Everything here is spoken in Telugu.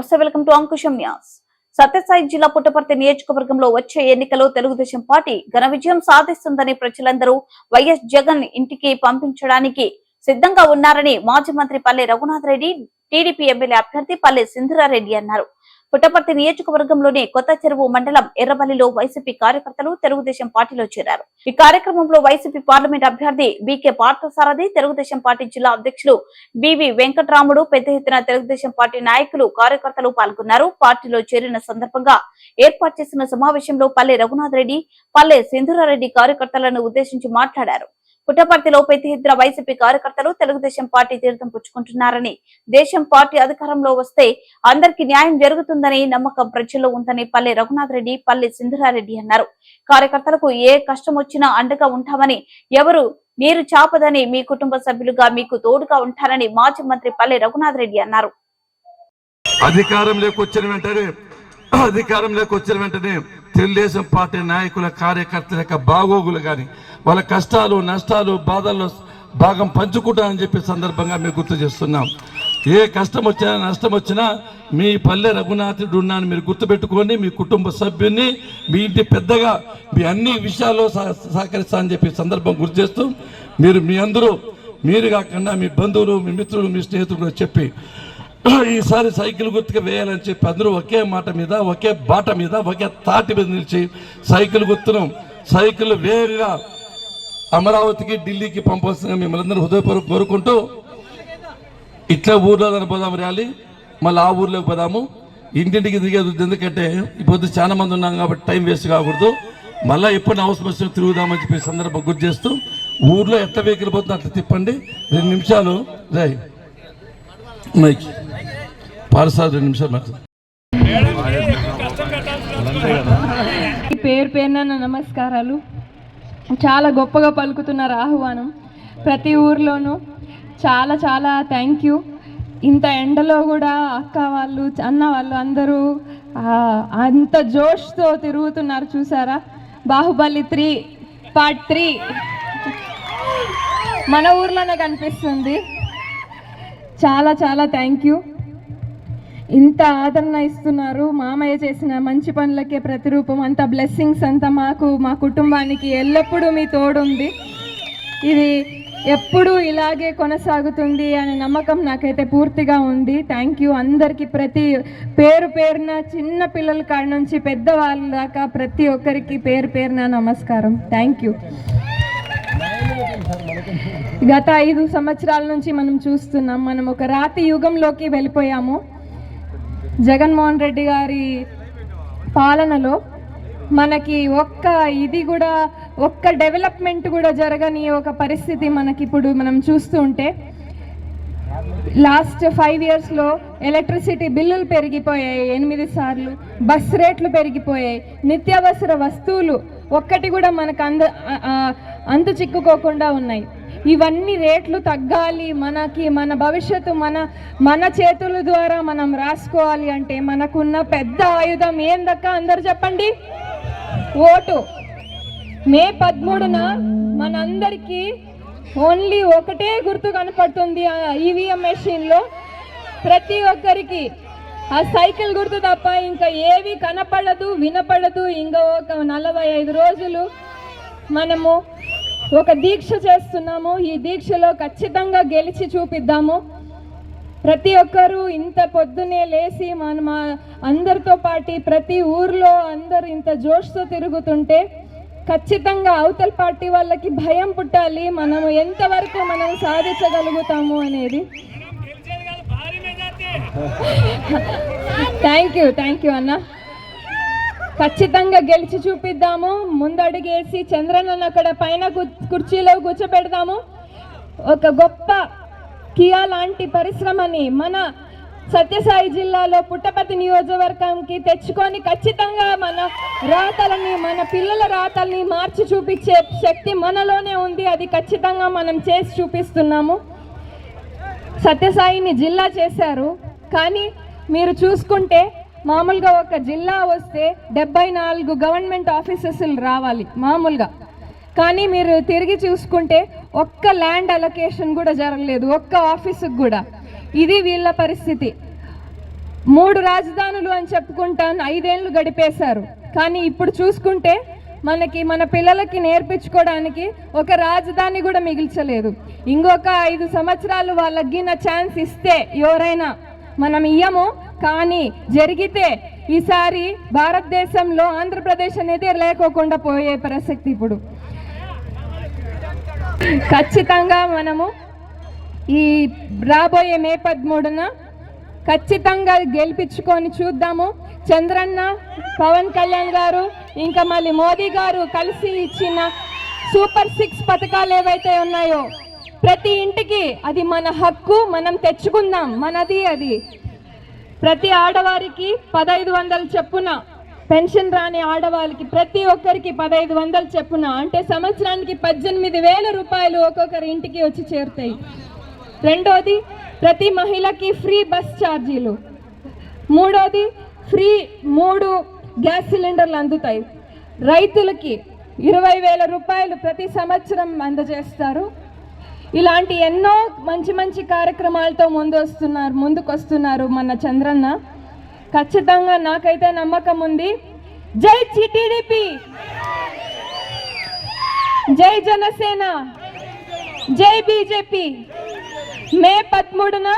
నమస్తే వెల్కమ్ టు అంకుశం న్యాస్. సత్యసాయి జిల్లా పుట్టపర్తి నియోజకవర్గంలో వచ్చే ఎన్నికలో తెలుగుదేశం పార్టీ ఘన విజయం సాధిస్తుందని ప్రజలందరూ వైఎస్ జగన్ ఇంటికి పంపించడానికి సిద్ధంగా ఉన్నారని మాజీ మంత్రి పల్లె రఘునాథ్ రెడ్డి టీడీపీ ఎమ్మెల్యే అభ్యర్థి పల్లె సింధురారెడ్డి అన్నారు. పుట్టపర్తి నియోజకవర్గంలోని కొత్త చెరువు మండలం ఎర్రబల్లిలో వైసీపీ కార్యకర్తలు తెలుగుదేశం పార్టీలో చేరారు. ఈ కార్యక్రమంలో వైసీపీ పార్లమెంట్ అభ్యర్థి బీకే పార్థసారథి తెలుగుదేశం పార్టీ జిల్లా అధ్యక్షులు బివి వెంకటరాముడు పెద్ద ఎత్తున తెలుగుదేశం పార్టీ నాయకులు కార్యకర్తలు పాల్గొన్నారు. పార్టీలో చేరిన సందర్భంగా ఏర్పాటు చేసిన సమావేశంలో పల్లె రఘునాథ్ రెడ్డి పల్లె సింధురారెడ్డి కార్యకర్తలను ఉద్దేశించి మాట్లాడారు. పుట్టపర్తిలో పెద్ద వైసీపీ కార్యకర్తలు తెలుగుదేశం పార్టీ తీర్థం పుచ్చుకుంటున్నారని. దేశం పార్టీ అధికారంలో వస్తే అందరికీ న్యాయం జరుగుతుందని నమ్మకం ప్రజల్లో ఉందని పల్లె రఘునాథ్ రెడ్డి పల్లె సింధురారెడ్డి అన్నారు. కార్యకర్తలకు ఏ కష్టం వచ్చినా అండగా ఉంటామని ఎవరు నీరు చాపదని మీ కుటుంబ సభ్యులుగా మీకు తోడుగా ఉంటారని మాజీ మంత్రి పల్లె రఘునాథ్ రెడ్డి అన్నారు. అధికారం లేకొచ్చిన వెంటనే అధికారం లేకొచ్చిన వెంటనే తెలుగుదేశం పార్టీ నాయకుల కార్యకర్తల యొక్క బాగోగులు కానీ వాళ్ళ కష్టాలు నష్టాలు బాధల్లో భాగం పంచుకుంటానని చెప్పే సందర్భంగా మేము గుర్తు చేస్తున్నాం. ఏ కష్టం వచ్చినా నష్టం వచ్చినా మీ పల్లె రఘునాథుడు ఉన్నాను మీరు గుర్తుపెట్టుకొని మీ కుటుంబ సభ్యుని మీ ఇంటి పెద్దగా మీ అన్ని విషయాల్లో సహ- సహకరిస్తానని చెప్పి సందర్భం గుర్తు చేస్తూ మీరు మీ అందరూ మీరు కాకుండా మీ బంధువులు మీ మిత్రులు మీ స్నేహితులు చెప్పి ఈసారి సైకిల్ గుర్తుగా వేయాలని చెప్పి అందరూ ఒకే మాట మీద ఒకే బాట మీద ఒకే తాటి మీద నిలిచి సైకిల్ గుర్తును సైకిల్ వేరుగా అమరావతికి ఢిల్లీకి పంపాల్సిన మిమ్మల్ని అందరూ హృదయపూర్వక కోరుకుంటూ ఇట్లా ఊర్లో పోదాం ర్యాలీ. మళ్ళీ ఆ ఊర్లోకి పోదాము. ఇంటింటికి దిగేది ఎందుకంటే ఇప్పుడు చాలా మంది ఉన్నాం కాబట్టి టైం వేస్ట్ కాకూడదు. మళ్ళీ ఎప్పుడు అవసరం వచ్చినా తిరుగుదామని చెప్పి సందర్భం గుర్తు చేస్తూ ఊర్లో ఎట్లా వెహికల్ పోతుందో అట్లా తిప్పండి. రెండు నిమిషాలు. రై మైక్. పాలసారి రెండు నిమిషాలు ఈ పేరు పేరున నమస్కారాలు. చాలా గొప్పగా పలుకుతున్నారు ఆహ్వానం. ప్రతి ఊర్లోనూ చాలా చాలా థ్యాంక్ యూ ఇంత ఎండలో కూడా అక్క వాళ్ళు అన్న వాళ్ళు అందరూ అంత జోష్తో తిరుగుతున్నారు చూసారా? బాహుబలి త్రీ పార్ట్ త్రీ మన ఊర్లోనే కనిపిస్తుంది. చాలా చాలా థ్యాంక్ యూ ఇంత ఆదరణ ఇస్తున్నారు. మామయ్య చేసిన మంచి పనులకే ప్రతిరూపం. అంత బ్లెస్సింగ్స్ అంతా మాకు మా కుటుంబానికి ఎల్లప్పుడూ మీ తోడుంది. ఇది ఎప్పుడూ ఇలాగే కొనసాగుతుంది అనే నమ్మకం నాకైతే పూర్తిగా ఉంది. థ్యాంక్ యూ అందరికీ ప్రతి పేరు పేరున చిన్న పిల్లల కాడ నుంచి పెద్దవాళ్ళ దాకా ప్రతి ఒక్కరికి పేరు పేరున నమస్కారం. థ్యాంక్ యూ గత ఐదు సంవత్సరాల నుంచి మనం చూస్తున్నాం. మనం ఒక రాతి యుగంలోకి వెళ్ళిపోయాము. జగన్మోహన్ రెడ్డి గారి పాలనలో మనకి ఒక్క ఇది కూడా ఒక్క డెవలప్మెంట్ కూడా జరగని ఒక పరిస్థితి మనకి ఇప్పుడు మనం చూస్తూ ఉంటే లాస్ట్ ఫైవ్ ఇయర్స్లో ఎలక్ట్రిసిటీ బిల్లులు పెరిగిపోయాయి ఎనిమిది సార్లు బస్ రేట్లు పెరిగిపోయాయి నిత్యావసర వస్తువులు ఒక్కటి కూడా మనకు అంద అంతు చిక్కుకోకుండా ఉన్నాయి. ఇవన్నీ రేట్లు తగ్గాలి మనకి మన భవిష్యత్తు మన మన చేతుల ద్వారా మనం రాసుకోవాలి అంటే మనకున్న పెద్ద ఆయుధం ఏందక్క? అందరు చెప్పండి. ఓటు. మే పదమూడున మనందరికీ ఓన్లీ ఒకటే గుర్తు కనపడుతుంది ఈవీఎం మెషిన్లో. ప్రతి ఒక్కరికి ఆ సైకిల్ గుర్తు తప్ప ఇంకా ఏవి కనపడదు వినపడదు. ఇంకా ఒక నలభై ఐదు రోజులు మనము ఒక దీక్ష చేస్తున్నాము. ఈ దీక్షలో ఖచ్చితంగా గెలిచి చూపిద్దాము. ప్రతి ఒక్కరూ ఇంత పొద్దునే లేచి మన మా అందరితో పాటి ప్రతి ఊర్లో అందరు ఇంత జోష్తో తిరుగుతుంటే ఖచ్చితంగా అవతల పార్టీ వాళ్ళకి భయం పుట్టాలి. మనము ఎంతవరకు మనం సాధించగలుగుతాము అనేది. థ్యాంక్ యూ థ్యాంక్ యూ అన్న. ఖచ్చితంగా గెలిచి చూపిద్దాము. ముందడుగేసి చంద్రనన్ను అక్కడ పైన కు- కుర్చీలో కూర్చోపెడదాము ఒక గొప్ప కియా లాంటి పరిశ్రమని మన సత్యసాయి జిల్లాలో పుట్టపతి నియోజకవర్గంకి తెచ్చుకొని ఖచ్చితంగా మన రాతలని మన పిల్లల రాతల్ని మార్చి చూపించే శక్తి మనలోనే ఉంది. అది ఖచ్చితంగా మనం చేసి చూపిస్తున్నాము. సత్యసాయిని జిల్లా చేశారు. కానీ మీరు చూసుకుంటే మామూలుగా ఒక జిల్లా వస్తే డెబ్బై నాలుగు గవర్నమెంట్ ఆఫీసెస్లు రావాలి మామూలుగా. కానీ మీరు తిరిగి చూసుకుంటే ఒక్క ల్యాండ్ అలొకేషన్ కూడా జరగలేదు ఒక్క ఆఫీసుకు కూడా. ఇది వీళ్ళ పరిస్థితి. మూడు రాజధానులు అని చెప్పుకుంటాను ఐదేళ్ళు గడిపేశారు. కానీ ఇప్పుడు చూసుకుంటే మనకి మన పిల్లలకి నేర్పించుకోవడానికి ఒక రాజధాని కూడా మిగిల్చలేదు. ఇంకొక ఐదు సంవత్సరాలు వాళ్ళకి గిన ఛాన్స్ ఇస్తే ఎవరైనా మనం ఇయ్యము కానీ జరిగితే ఈసారి భారతదేశంలో ఆంధ్రప్రదేశ్ అనేది లేకోకుండా పోయే ప్రసక్తి ఇప్పుడు. ఖచ్చితంగా మనము ఈ రాబోయే మే పదమూడున ఖచ్చితంగా గెలిపించుకొని చూద్దాము. చంద్రన్న పవన్ కళ్యాణ్ గారు ఇంకా మళ్ళీ మోదీ గారు కలిసి ఇచ్చిన సూపర్ సిక్స్ పథకాలు ఏవైతే ఉన్నాయో ప్రతి ఇంటికి అది మన హక్కు మనం తెచ్చుకుందాం. మనది అది. ప్రతి ఆడవారికి పదహైదు వందలు చెప్పున పెన్షన్ రాని ఆడవాళ్ళకి ప్రతి ఒక్కరికి పదహైదు వందలు చెప్పున. అంటే సంవత్సరానికి పద్దెనిమిది వేల రూపాయలు ఒక్కొక్కరి ఇంటికి వచ్చి చేరుతాయి. రెండోది ప్రతి మహిళకి ఫ్రీ బస్ ఛార్జీలు. మూడోది ఫ్రీ మూడు గ్యాస్ సిలిండర్లు అందుతాయి. రైతులకి ఇరవై వేల రూపాయలు ప్రతి సంవత్సరం అందజేస్తారు. ఇలాంటి ఎన్నో మంచి మంచి కార్యక్రమాలతో ముందు వస్తున్నారు ముందుకు వస్తున్నారు మన చంద్రన్న. ఖచ్చితంగా నాకైతే నమ్మకం ఉంది. జై టిడిపి జై జనసేన! జై బీజేపీ మే పదమూడున